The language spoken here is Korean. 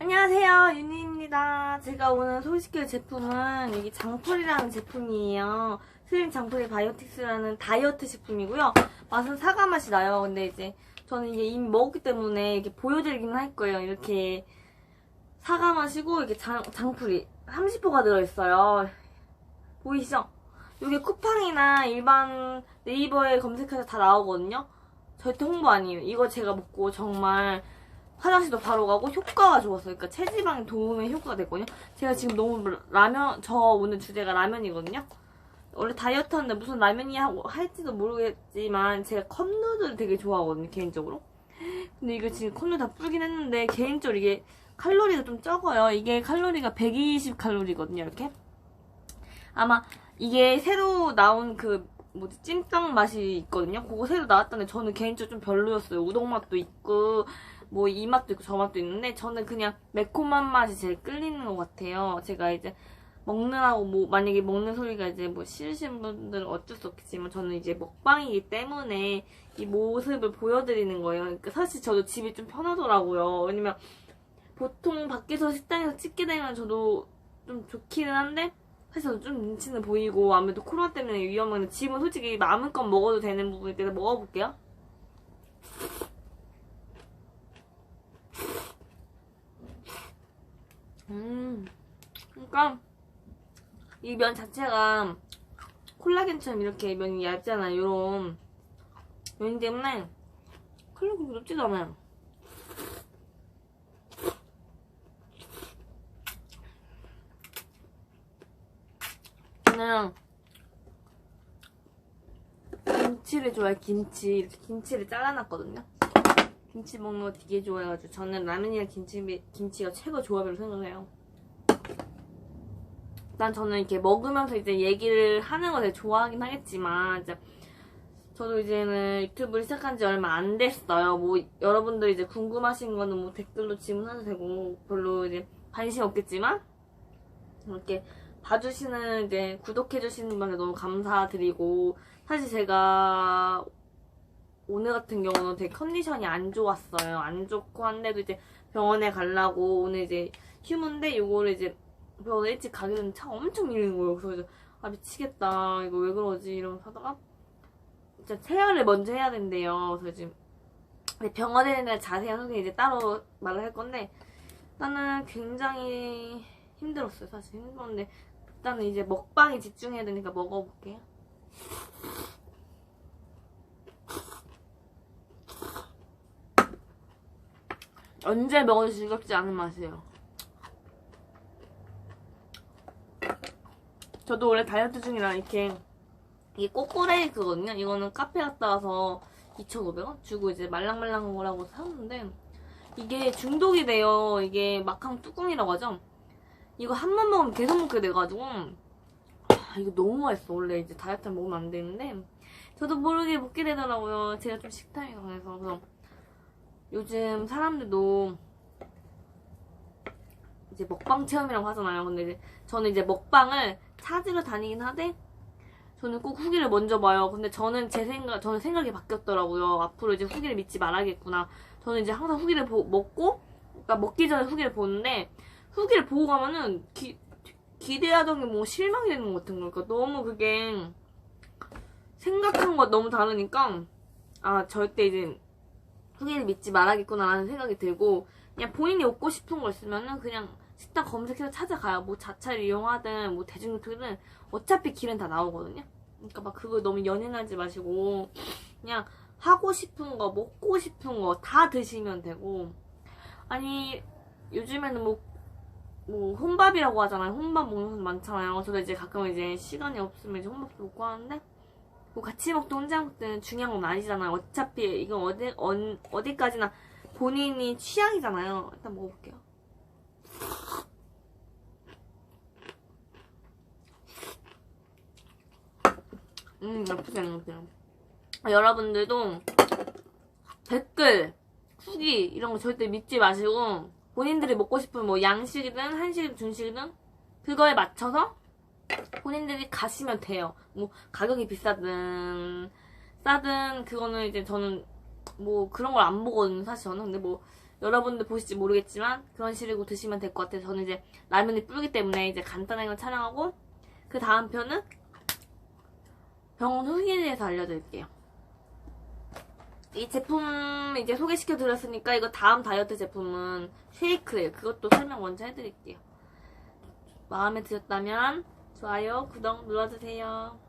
안녕하세요 윤희입니다. 제가 오늘 소개시킬 제품은 여기 장풀이라는 제품이에요. 슬림 장풀이 바이오틱스라는 다이어트 식품이고요. 맛은 사과 맛이 나요. 근데 이제 저는 이게 이미 먹었기 때문에 이렇게 보여드리긴 할 거예요. 이렇게 사과 맛이고 이게 장, 장풀이 30호가 들어있어요. 보이시죠? 이게 쿠팡이나 일반 네이버에 검색해서 다 나오거든요. 절대 홍보 아니에요. 이거 제가 먹고 정말 화장실도 바로 가고 효과가 좋았어요. 그러니까 체지방에 도움에 효과가 됐거든요. 제가 지금 너무 라면 저 오늘 주제가 라면이거든요. 원래 다이어트 하는데 무슨 라면이 하고 할지도 모르겠지만 제가 컵누들 되게 좋아하거든요 개인적으로. 근데 이거 지금 컵누들 다 불긴 했는데 개인적으로 이게 칼로리가 좀 적어요. 이게 칼로리가 120 칼로리거든요 이렇게. 아마 이게 새로 나온 그 뭐지 찜닭 맛이 있거든요. 그거 새로 나왔다는데 저는 개인적으로 좀 별로였어요. 우동 맛도 있고 뭐 이 맛도 있고 저 맛도 있는데 저는 그냥 매콤한 맛이 제일 끌리는 것 같아요. 제가 이제 먹느라고 뭐 만약에 먹는 소리가 이제 뭐 싫으신 분들은 어쩔 수 없겠지만 저는 이제 먹방이기 때문에 이 모습을 보여드리는 거예요. 그러니까 사실 저도 집이 좀 편하더라고요. 왜냐면 보통 밖에서 식당에서 찍게 되면 저도 좀 좋기는 한데 사실 좀 눈치는 보이고 아무래도 코로나 때문에 위험한데 집은 솔직히 마음껏 먹어도 되는 부분이 때문에 먹어볼게요. 음, 그러니까 이 면 자체가 콜라겐처럼 이렇게 면이 얇잖아요. 요런 면 때문에 칼로리 높지도 않아요. 저는 김치를 좋아해 김치 이렇게 김치를 잘라놨거든요. 김치 먹는 거 되게 좋아해가지고 저는 라면이랑 김치, 김치가 최고 조합이라고 생각해요. 일단 저는 이렇게 먹으면서 이제 얘기를 하는 거 되게 좋아하긴 하겠지만 이제 저도 이제는 유튜브를 시작한 지 얼마 안 됐어요. 뭐 여러분들 이제 궁금하신 거는 뭐 댓글로 질문하셔도 되고 별로 이제 관심 없겠지만 이렇게 봐주시는 이제 구독해주시는 분한테 너무 감사드리고 사실 제가 오늘 같은 경우는 되게 컨디션이 안 좋았어요. 안 좋고 한데도 이제 병원에 가려고 오늘 이제 휴무인데 요거를 이제 병원에 일찍 가기는 차 엄청 밀리는 거예요. 그래서 이제 아 미치겠다. 이거 왜 그러지? 이러면서 하다가 진짜 체열을 먼저 해야 된대요. 그래서 지금 병원에 대한 자세한 소개 이제 따로 말을 할 건데 나는 굉장히 힘들었어요. 사실 힘들었는데 일단은 이제 먹방에 집중해야 되니까 먹어볼게요. 언제 먹어도 즐겁지 않은 맛이에요. 저도 원래 다이어트 중이라 이렇게 이게 꼬꼬레이크거든요. 이거는 카페 갔다 와서 2,500원 주고 이제 말랑말랑한 거라고 샀는데 이게 중독이 돼요. 이게 막항 뚜껑이라고 하죠. 이거 한 번 먹으면 계속 먹게 돼가지고 아, 이거 너무 맛있어. 원래 이제 다이어트 먹으면 안 되는데 저도 모르게 먹게 되더라고요. 제가 좀 식탐이 강해서 그래서 요즘 사람들도 이제 먹방 체험이라고 하잖아요. 근데 이제 저는 이제 먹방을 찾으러 다니긴 하되 저는 꼭 후기를 먼저 봐요. 근데 저는 제 생각, 저는 생각이 바뀌었더라고요. 앞으로 이제 후기를 믿지 말아야겠구나. 저는 이제 항상 후기를 보, 먹고, 그러니까 먹기 전에 후기를 보는데 후기를 보고 가면은 기, 기대하던 게 뭐 실망이 되는 것 같은 거니까 너무 그게 생각한 거 너무 다르니까 아 절대 이제 후기를 믿지 말아야겠구나라는 생각이 들고 그냥 본인이 먹고 싶은 거 있으면은 그냥 식당 검색해서 찾아가요. 뭐 자차를 이용하든 뭐 대중교통이든 어차피 길은 다 나오거든요. 그러니까 막 그걸 너무 연연하지 마시고 그냥 하고 싶은 거 먹고 싶은 거 다 드시면 되고 아니 요즘에는 뭐, 뭐 혼밥이라고 하잖아요. 혼밥 먹는 사람 많잖아요. 저도 이제 가끔 이제 시간이 없으면 이제 혼밥도 먹고 하는데 뭐 같이 먹든 혼자 먹든 중요한 건 아니잖아요. 어차피 이건 어디 어, 어디까지나 본인이 취향이잖아요. 일단 먹어볼게요. 음 나쁘지. 아, 여러분들도 댓글, 후기 이런 거 절대 믿지 마시고 본인들이 먹고 싶은 뭐 양식이든 한식이든 중식이든 그거에 맞춰서 본인들이 가시면 돼요. 뭐 가격이 비싸든 싸든 그거는 이제 저는 뭐 그런 걸 안 보거든요. 사실 저는 근데 뭐 여러분들 보실지 모르겠지만 그런 식으로 드시면 될 것 같아요. 저는 이제 라면이 불기 때문에 이제 간단하게 촬영하고 그 다음 편은 병원 후기에 대해서 알려드릴게요. 이 제품 이제 소개시켜 드렸으니까 이거 다음 다이어트 제품은 쉐이크예요. 그것도 설명 먼저 해드릴게요. 마음에 드셨다면 좋아요, 구독 눌러주세요.